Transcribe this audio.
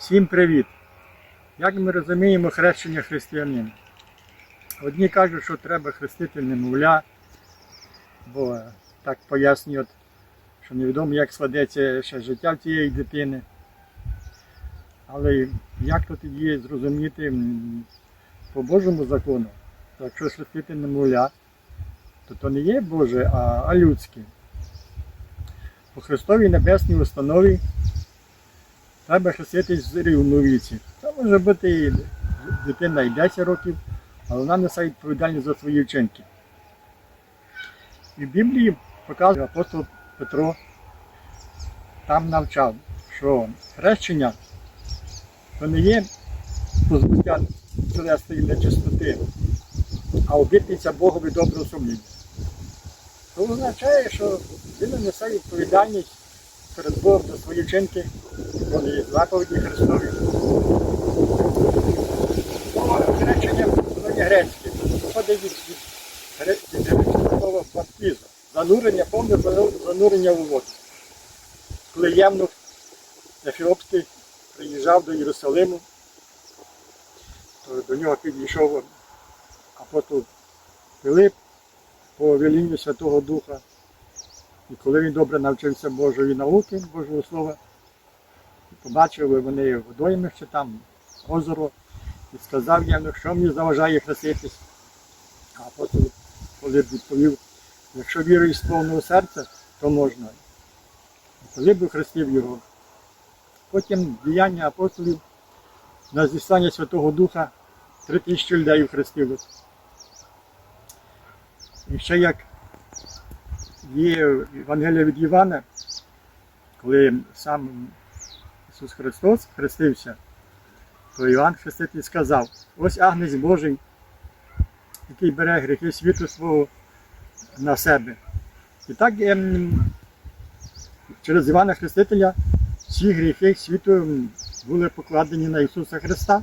Всім привіт! Як ми розуміємо хрещення християнина? Одні кажуть, що треба хрестити немовля, бо так пояснюють, що невідомо, як складеться ще життя цієї дитини. Але як то тоді зрозуміти по Божому закону, якщо хрестити немовля, то то не є Боже, а людське. По Христовій небесній установі треба хреститись в рівну віці. Це може бути і дитина і 10 років, але вона несе відповідальність за свої вчинки. І в Біблії показує апостол Петро там навчав, що хрещення то не є позбуття тілесної нечистоти, а обітниця Богові доброго сумління. Це означає, що він несе відповідальність перед Богом за свої вчинки, вони заповіді Христові. Слово хрещення воно є грецьке, походить від, від, гре- грецького слова баптизм, занурення, повне занурення у воду. Коли Євнух Ефіопський приїжджав до Єрусалиму, то до нього підійшов апостол Филип по велінню Святого Духа. І коли він добре навчився Божої науки, Божого Слова, побачили вони водойми, чи там озеро, і сказав йому, що мені заважає хреститись. А апостол Филип відповів, якщо віруєш з повного серця, то можна. І Филип хрестив його. Потім діяння апостолів на зіслання Святого Духа три тисячі людей хрестилось. І ще як є Євангелія від Івана, коли сам Ісус Христос хрестився, то Іван Хреститель сказав, ось Агнець Божий, який бере гріхи світу свого на себе. І так ем, через Івана Хрестителя всі гріхи світу були покладені на Ісуса Христа.